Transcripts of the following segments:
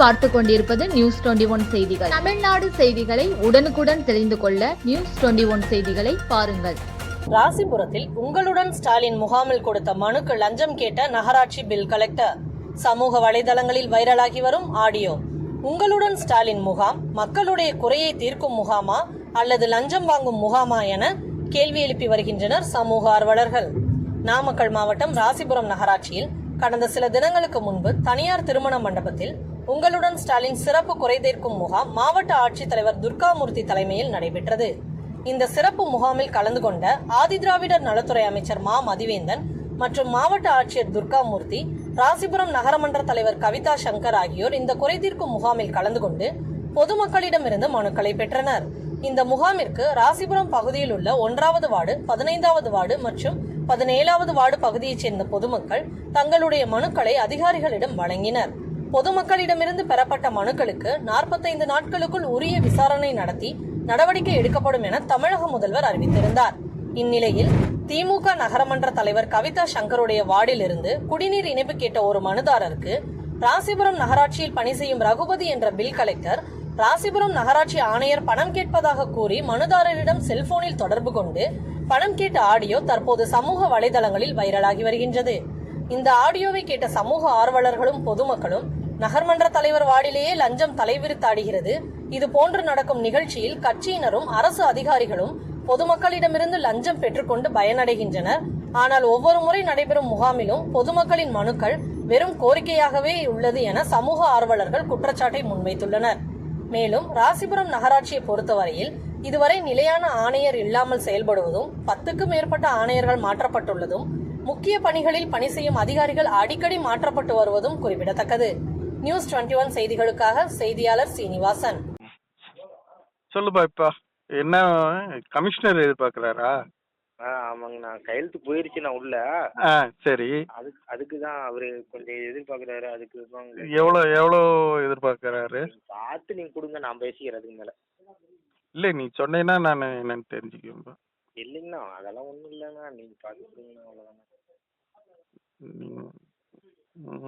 பார்த்து கொண்டிருப்பது news twenty one செய்திகள். தமிழ்நாடு செய்திகளை உடனுக்குடன் தெரிந்து கொள்ள நியூஸ் டுவெண்டி ஒன் செய்திகளை பாருங்கள். ராசிபுரத்தில் உங்களுடன் ஸ்டாலின் முகாமில் கொடுத்த மனுக்கு லஞ்சம் கேட்ட நகராட்சி பில் கலெக்டர். சமூக வலைதளங்களில் வைரலாகி வரும் ஆடியோ. உங்களுடன் ஸ்டாலின் முகாம் மக்களுடைய குறையை தீர்க்கும் முகாமா அல்லது லஞ்சம் வாங்கும் முகாமா என கேள்வி எழுப்பி வருகின்றனர் சமூக ஆர்வலர்கள். நாமக்கல் மாவட்டம் ராசிபுரம் நகராட்சியில் கடந்த சில தினங்களுக்கு முன்பு தனியார் திருமண மண்டபத்தில் உங்களுடன் ஸ்டாலின் சிறப்பு குறைதீர்க்கும் முகாம் மாவட்ட ஆட்சித்தலைவர் துர்காமூர்த்தி தலைமையில் நடைபெற்றது. இந்த சிறப்பு முகாமில் கலந்து கொண்ட ஆதிதிராவிடர் நலத்துறை அமைச்சர் மா. மதிவேந்தன் மற்றும் மாவட்ட ஆட்சியர் துர்காமூர்த்தி ராசிபுரம் நகரமன்ற தலைவர் கவிதா சங்கர் ஆகியோர் இந்த குறைதீர்க்கும் முகாமில் கலந்து கொண்டு பொதுமக்களிடமிருந்து மனுக்களை பெற்றனர். இந்த முகாமிற்கு ராசிபுரம் பகுதியில் உள்ள ஒன்றாவது வார்டு பதினைந்தாவது வார்டு மற்றும் பதினேழாவது வார்டு பகுதியைச் சேர்ந்த பொதுமக்கள் தங்களுடைய மனுக்களை அதிகாரிகளிடம் வழங்கினர். பொதுமக்களிடமிருந்து பெறப்பட்ட மனுக்களுக்கு நாற்பத்தைந்து நாட்களுக்குள் உரிய விசாரணை நடத்தி நடவடிக்கை எடுக்கப்படும் என தமிழக முதல்வர் அறிவித்திருந்தார். இந்நிலையில் திமுக நகரமன்ற தலைவர் கவிதா சங்கருடைய வார்டிலிருந்து குடிநீர் இணைப்பு கேட்ட ஒரு மனுதாரருக்கு ராசிபுரம் நகராட்சியில் பணி செய்யும் ரகுபதி என்ற பில் கலெக்டர் ராசிபுரம் நகராட்சி ஆணையர் பணம் கேட்பதாக கூறி மனுதாரரிடம் செல்போனில் தொடர்பு கொண்டு பணம் கேட்ட ஆடியோ தற்போது சமூக வலைதளங்களில் வைரலாகி வருகின்றது. இந்த ஆடியோவை கேட்ட சமூக ஆர்வலர்களும் பொதுமக்களும் நகர்மன்ற தலைவர் வார்டிலேயே லஞ்சம் தலைவிரித்தாடுகிறது. இது போன்று நடக்கும் நிகழ்ச்சியில் கட்சியினரும் அரசு அதிகாரிகளும் பொதுமக்களிடமிருந்து லஞ்சம் பெற்றுக்கொண்டு பயனடைகின்றனர். ஆனால் ஒவ்வொரு முறை நடைபெறும் முகாமிலும் பொதுமக்களின் மனுக்கள் வெறும் கோரிக்கையாகவே உள்ளது என சமூக ஆர்வலர்கள் குற்றச்சாட்டை முன்வைத்துள்ளனர். மேலும் ராசிபுரம் நகராட்சியை பொறுத்தவரையில் இதுவரை நிலையான ஆணையர் இல்லாமல் செயல்படுவதும் பத்துக்கும் மேற்பட்ட ஆணையர்கள் மாற்றப்பட்டுள்ளதும் முக்கிய பணிகளில் பணி செய்யும் அதிகாரிகள் அடிக்கடி மாற்றப்பட்டு வருவதும் குறிப்பிடத்தக்கது. நியூஸ் டுவெண்ட்டி ஒன் செய்திகளுக்காக செய்தியாளர் சீனிவாசன். சொல்லுப்பா இப்போ என்ன கமிஷனர் எதிர்பார்க்குறாரா? ஆ ஆமாங்கண்ணா கையெழுத்து போயிருச்சுண்ணா உள்ள. ஆ சரி. அதுக்கு அதுக்கு தான் அவர் கொஞ்சம் எதிர்பார்க்குறாரு அதுக்கு தான் எவ்வளோ எவ்வளோ எதிர்பார்க்குறாரு? பார்த்து நீங்கள் கொடுங்க நான் பேசிக்கிறேன் அதுக்கு மேலே. இல்லை நீ சொன்னீங்கன்னா நான் என்னன்னு தெரிஞ்சுக்குவேன்ப்பா இல்லைங்கண்ணா அதெல்லாம் ஒன்றும் இல்லைண்ணா நீங்கள் பார்த்து கொடுங்கண்ணா அவ்வளோதாண்ணா ம். ம்,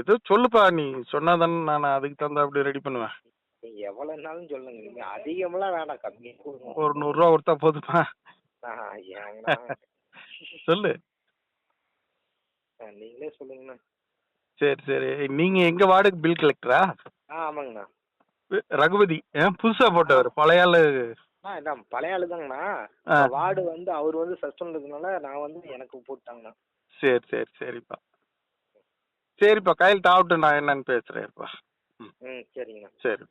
ஏதோ சொல்லுப்பா நீ சொன்னாதானே நான் அதுக்கு தகுந்த அப்படி ரெடி பண்ணுவேன். நீங்கள் எவ்வளோனாலும் சொல்லுங்க. நீங்கள் அதிகமெல்லாம் வேணாம் கொடுங்க. ஒரு நூறுரூவா கொடுத்தா போதுமா? சொல்லு. நீங்களே சொல்லுங்கண்ணா. சரி சரி. நீங்கள் எங்கள் வார்டுக்கு பில் கலெக்டரா ஆமாங்கண்ணா. ரகுபதி. ஆ புதுசாக போட்டவர். பழைய ஆளு. ஆ இதான் பழைய ஆளு தாங்கண்ணா ஆ வார்டு வந்து அவர் வந்து சஸ்பெண்ட் இருந்ததுனால நான் வந்து எனக்கு போட்டாங்கண்ணா. சரி சரி சரிப்பா. சரிப்பா கையில் ஆகட்டும் நான் என்னன்னு பேசுகிறேன்ப்பா ம். ம் சரிங்கண்ணா சரி.